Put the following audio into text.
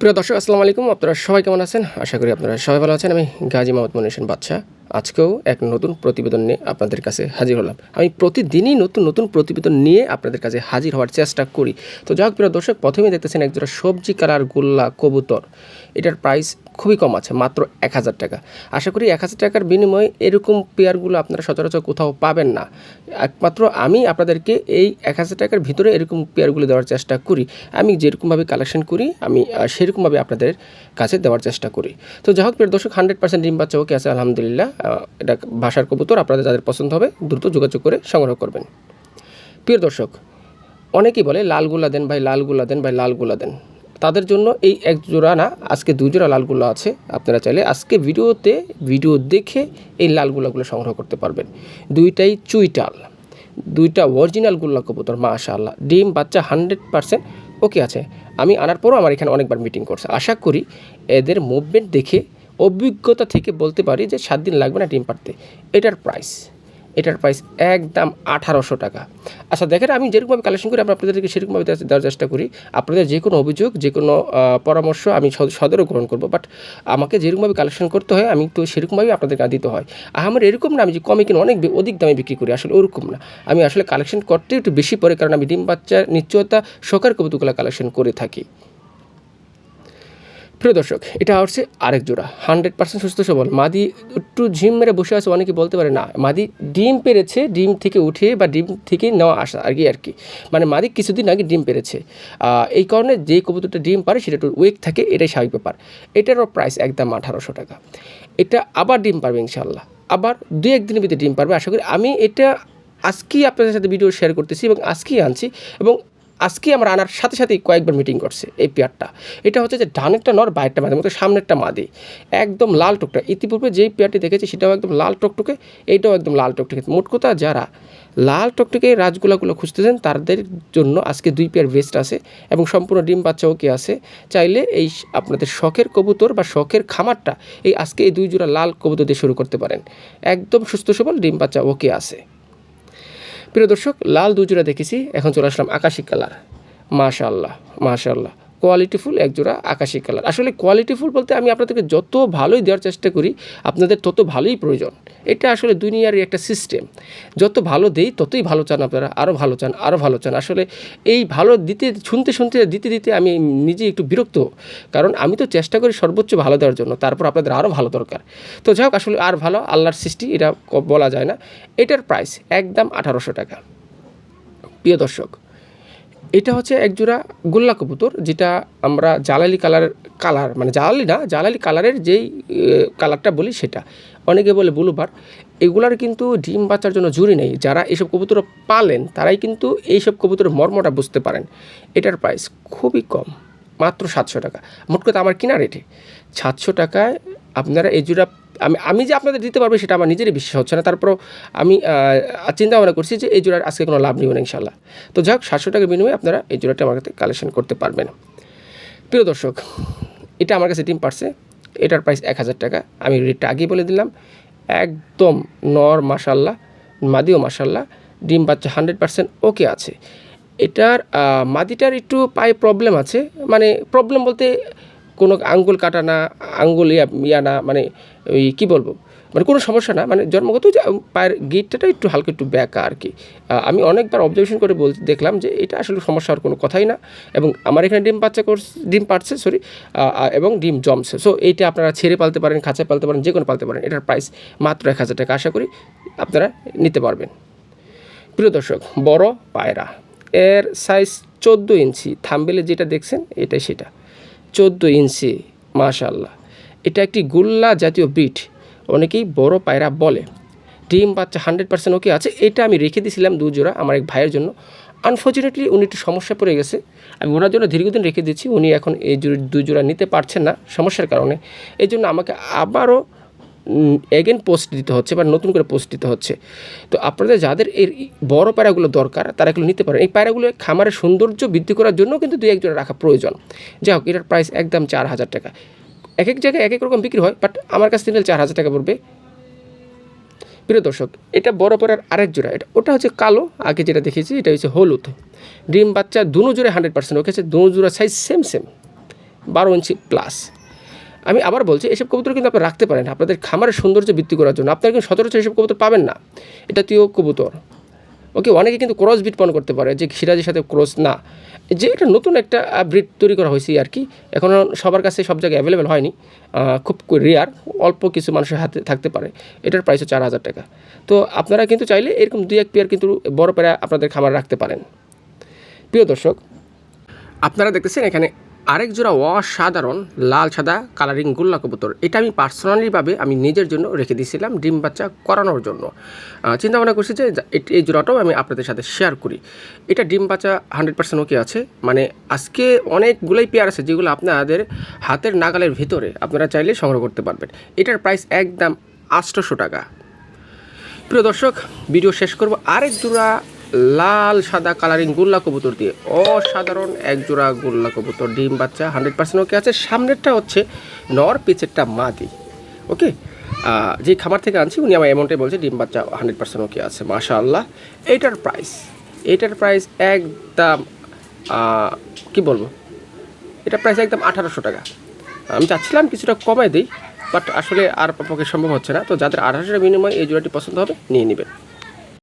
প্রিয় দর্শক, আসসালামু আলাইকুম। আপনারা সবাই কেমন আছেন? আশা করি আপনারা সবাই ভালো আছেন। আমি গাজী মোহাম্মদ মনিশন বাদশা। আজকেও এক নতুন প্রতিবেদন নিয়ে আপনাদের কাছে হাজির হলাম। আমি প্রতিদিনই নতুন নতুন প্রতিবেদন নিয়ে আপনাদের কাছে হাজির হওয়ার চেষ্টা করি। তো যাক প্রিয় দর্শক, প্রথমেই দেখতেছেন একজোড়া সবজি কালার গোল্লা কবুতর। এটার প্রাইস খুবই কম আছে, মাত্র এক হাজার টাকা। আশা করি এক হাজার টাকার বিনিময়ে এরকম পেয়ারগুলো আপনারা সচরাচর কোথাও পাবেন না। একমাত্র আমি আপনাদেরকে এই এক হাজার টাকার ভিতরে এরকম পেয়ারগুলো দেওয়ার চেষ্টা করি। আমি যেরকমভাবে কালেকশন করি, আমি সেরকমভাবে আপনাদের কাছে দেওয়ার চেষ্টা করি। তো যাই হোক, প্রিয় দর্শক, হান্ড্রেড পার্সেন্ট ডিম বাচ্চা, ওকে আছে, আলহামদুলিল্লাহ। এটা ভাষার কবুতর, আপনাদের যাদের পছন্দ হবে, দ্রুত যোগাযোগ করে সংগ্রহ করবেন। প্রিয় দর্শক, অনেকেই বলে, লালগুলা দেন ভাই, লালগুলা দেন ভাই, লালগুলা দেন। তাদের জন্য এই এক জোড়া না, আজকে দুই জোড়া লালগুলা আছে। আপনারা চাইলে আজকে ভিডিওতে, ভিডিও দেখে এই লালগুলাগুলো সংগ্রহ করতে পারবেন। দুইটাই চুইটাল। দুইটা অরিজিনাল গুল্লা কবুতর, মাশাআল্লাহ। ডিম বাচ্চা হান্ড্রেড পারসেন্ট ওকে আছে। আমি আনার পরও আমার এখানে অনেকবার মিটিং করছে। আশা করি এদের মুভমেন্ট দেখে, অভিজ্ঞতা থেকে বলতে পারি যে সাত দিন লাগবে না ডিম পাড়তে। এটার প্রাইস এটার প্রাইস একদম আঠারোশো টাকা। আচ্ছা দেখেন, আমি যেরকমভাবে কালেকশন করি আমি আপনাদেরকে সেরকমভাবে দেওয়ার- চেষ্টা করি। আপনাদের যে কোনো অভিযোগ, যে কোনো পরামর্শ আমি সদ- সদরও গ্রহণ করব বাট আমাকে যেরকমভাবে কালেকশন করতে হয়, আমি তো সেরকমভাবেই আপনাদেরকে দিতে হয়। আমার এরকম না, আমি যে কমে কিনে অনেক অধিক দামে বিক্রি করি, আসলে ওরকম না। আমি আসলে কালেকশন করতে একটু বেশি পরে, কারণ আমি ডিম বাচ্চার নিশ্চয়তা শোকার কবুতগুলো কালেকশন করে থাকি। প্রিয় দর্শক, এটা হচ্ছে আরেক জোড়া, হান্ড্রেড পার্সেন্ট সুস্থ সবল। মাদি একটু ঝিম মেরে বসে আছে, অনেকে বলতে পারে না, মাদি ডিম পেরেছে, ডিম থেকে উঠে বা ডিম থেকে নেওয়া আসা আর কি আর কি। মানে মাদি কিছুদিন আগে ডিম পেরেছে। এই কারণে যে কবুতরটা ডিম পারে সেটা একটু ওয়েক থাকে, এটাই স্বাভাবিক ব্যাপার। এটারও প্রাইস একদম আঠারোশো টাকা। এটা আবার ডিম পারবে ইনশাল্লাহ আবার দু একদিনের ভিতরে ডিম পারবে, আশা করি। আমি এটা আজকেই আপনাদের সাথে ভিডিও শেয়ার করতেছি এবং আজকেই আনছি এবং আজকে আমরা আনার সাথে সাথেই কয়েকবার মিটিং করছে এই পেয়ারটা। এটা হচ্ছে যে ডানেরটা নর বাইরটা মাদি মতো সামনেরটা মাদি। একদম লাল টুকটা। ইতিপূর্বে যেই পেয়ারটি দেখেছি, সেটাও একদম লাল টকটকে, এইটাও একদম লাল টকটকে। মোট কথা যারা লাল টকটকে রাজগুলাগুলো খুঁজতেছেন, তাদের জন্য আজকে দুই পেয়ার বেস্ট আছে এবং সম্পূর্ণ ডিম বাচ্চা ওকে আছে। চাইলে এই আপনাদের শখের কবুতর বা শখের খামারটা এই আজকে এই দুই জোড়া লাল কবুতর দিয়ে শুরু করতে পারেন। একদম সুস্থ সবল ডিম বাচ্চা ওকে আছে। প্রিয় দর্শক লাল দুজোড়া দেখেছি এখন চলে আসলাম আকাশি কালার। মাশাল্লাহ মাশাল্লাহ কোয়ালিটিফুল এক জোড়া আকাশি কালার। আসলে কোয়ালিটিফুল বলতে আমি আপনাদেরকে যত ভালোই দেওয়ার চেষ্টা করি, আপনাদের তত ভালোই প্রয়োজন। এটা আসলে দুনিয়ারই একটা সিস্টেম যত ভালো দেই, ততই ভালো চান আপনারা আরও ভালো চান আরও ভালো চান। আসলে এই ভালো দিতে, শুনতে শুনতে, দিতে দিতে আমি নিজে একটু বিরক্ত। কারণ আমি তো চেষ্টা করি সর্বোচ্চ ভালো দেওয়ার জন্য, তারপর আপনাদের আরও ভালো দরকার। তো যাই হোক, আসলে আর ভালো, আল্লাহর সৃষ্টি, এটা বলা যায় না। এটার প্রাইস একদম আঠারোশো টাকা। প্রিয় দর্শক এটা হচ্ছে একজোড়া গোল্লা কবুতর, যেটা আমরা জালালি কালার কালার মানে জালালি না, জালালি কালারের যেই কালারটা বলি সেটা। অনেকে বলে ব্লুবার এগুলার কিন্তু ডিম বাচ্চার জন্য জুড়ি নেই। যারা এইসব কবুতর পালেন, তারাই কিন্তু এইসব কবুতরের মর্মটা বুঝতে পারেন। এটার প্রাইস খুবই কম, মাত্র সাতশো টাকা। মোট কথা আমার কিনা রেটে। সাতশো টাকায় আপনারা এই জোড়া আমি আমি যে আপনাদের দিতে পারব সেটা আমার নিজেরই বিশ্বাস হচ্ছে না। তারপরও আমি চিন্তা ভাবনা করছি যে এই জোড়ার আজকে কোনো লাভ নেব না ইনশাল্লাহ তো যাক, সাতশো টাকার বিনিময়ে আপনারা এই জোড়াটা আমার কাছে কালেকশন করতে পারবেন। প্রিয় দর্শক, এটা আমার কাছে টিম পারছে। এটার প্রাইস এক হাজার টাকা। আমি রেটটা আগেই বলে দিলাম। একদম নর মাসাল্লাহ মাদিও মাসাল্লাহ ডিম বাচ্চা হান্ড্রেড পার্সেন্ট ওকে আছে। এটার মাদিটার একটু পায়ে প্রবলেম আছে। মানে প্রবলেম বলতে কোনো আঙ্গুল কাটা না, আঙ্গুল ইয়া ইয়া না মানে ওই কী বলব? মানে কোনো সমস্যা না মানে জন্মগত যে পায়ের গিটটা একটু হালকা একটু ব্যাকা আর কি। আমি অনেকবার অবজারভেশন করে বল দেখলাম যে এটা আসলে সমস্যা আর কোনো কথাই না এবং আমার এখানে ডিম বাচ্চা কোর্স, ডিম পাচ্ছে সরি এবং ডিম জমছে। সো এইটা আপনারা ছেড়ে পালতে পারেন, খাঁচায় পালতে পারেন যে কোনো পালতে পারেন, এটার প্রাইস মাত্র এক হাজার টাকা আশা করি আপনারা নিতে পারবেন। প্রিয় দর্শক, বড় পায়রা, এর সাইজ চোদ্দ ইঞ্চি, থাম্বেলে যেটা দেখছেন, এটাই সেটা। চোদ্দ ইঞ্চি মাশাল্লাহ এটা একটি গুল্লা জাতীয় বিট। অনেকেই বড় পায়রা বলে। ডিম বাচ্চা হান্ড্রেড পার্সেন্ট ওকে আছে। এটা আমি রেখে দিয়েছিলাম দুজোড়া আমার এক ভাইয়ের জন্য। আনফর্চুনেটলি উনি একটু সমস্যা পড়ে গেছে। আমি ওনার জন্য দীর্ঘদিন রেখে দিচ্ছি উনি এখন এই দুই জোড়া নিতে পারছেন না সমস্যার কারণে। এই জন্য আমাকে আবারও এগেন পোস্ট দিতে হচ্ছে বা নতুন করে পোস্ট দিতে হচ্ছে। তো আপনাদের যাদের এর বড় পায়রাগুলো দরকার, তারা এগুলো নিতে পারেন। এই পায়রাগুলো খামারের সৌন্দর্য বৃদ্ধি করার জন্য কিন্তু দুই একজোড়া রাখা প্রয়োজন। যাই হোক, এটার প্রাইস একদম চার হাজার টাকা। এক এক জায়গায় এক এক রকম বিক্রি হয় বাট আমার কাছ থেকে চার হাজার টাকা পড়বে। প্রিয় দর্শক, এটা বড় পড়ার আরেক জোড়া। এটা ওটা হচ্ছে কালো, আগে যেটা দেখেছি এটা হচ্ছে হলুদ। ডিম বাচ্চা দুনো জোড়ে হান্ড্রেড পার্সেন্ট ওকে দুনো জোড়া সাইজ সেম সেম বারো ইঞ্চি প্লাস আমি আবার বলছি, এসব কবুতর কিন্তু আপনি রাখতে পারেন আপনাদের খামারের সৌন্দর্য বৃদ্ধি করার জন্য। আপনারা কিন্তু সচরাচর এসব কবুতর পাবেন না। এটা তুইও কবুতর। ওকে, অনেকে কিন্তু ক্রস ব্রিড পালন করতে পারে, যে সিরাজের সাথে ক্রস না। যে এটা নতুন একটা ব্রিড তৈরি করা হয়েছে আর কি। এখন সবার কাছে সব জায়গায় অ্যাভেলেবেল হয়নি। খুব রেয়ার অল্প কিছু মানুষের হাতে থাকতে পারে। এটার প্রাইসও চার হাজার টাকা। তো আপনারা কিন্তু চাইলে এরকম দুই, এক পেয়ার কিন্তু বড় পেয়ারা আপনাদের খামার রাখতে পারেন। প্রিয় দর্শক, আপনারা দেখতেছেন এখানে আরেক জোড়া অসাধারণ লাল সাদা কালারিং গোল্লা কবুতর। এটা আমি পার্সোনালিভাবে আমি নিজের জন্য রেখে দিয়েছিলাম ডিম বাচ্চা করানোর জন্য। চিন্তা ভাবনা করছি যে এই জোড়াটাও আমি আপনাদের সাথে শেয়ার করি। এটা ডিম বাচ্চা হান্ড্রেড পার্সেন্ট ওকে আছে। মানে আজকে অনেকগুলোই পেয়ার আছে যেগুলো আপনাদের হাতের নাগালের ভিতরে আপনারা চাইলে সংগ্রহ করতে পারবেন। এটার প্রাইস একদম আটশোশো টাকা। প্রিয় দর্শক ভিডিও শেষ করব। আরেক জোড়া লাল, সাদা কালারিং গোল্লা কবুতর দিয়ে। অসাধারণ এক জোড়া গোল্লা কবুতর, ডিম বাচ্চা, হান্ড্রেড পার্সেন্ট, ওকে আছে। সামনেরটা হচ্ছে নর, পিছেরটা মাদি। ওকে? যে খামার থেকে আনছি, উনি আমার এমনটাই বলছে, ডিম বাচ্চা, হান্ড্রেড পার্সেন্ট, ওকে আছে মাশা আল্লাহ এইটার প্রাইস এইটার প্রাইস একদম কি বলব? এটা প্রাইস একদম আঠারোশো টাকা। আমি চাচ্ছিলাম কিছুটা কমাই দিই বাট আসলে আর পক্ষে সম্ভব হচ্ছে না। তো যাদের আঠারোশো টাকা বিনিময়ে এই জোড়াটি পছন্দ হবে, নিয়ে নেবেন।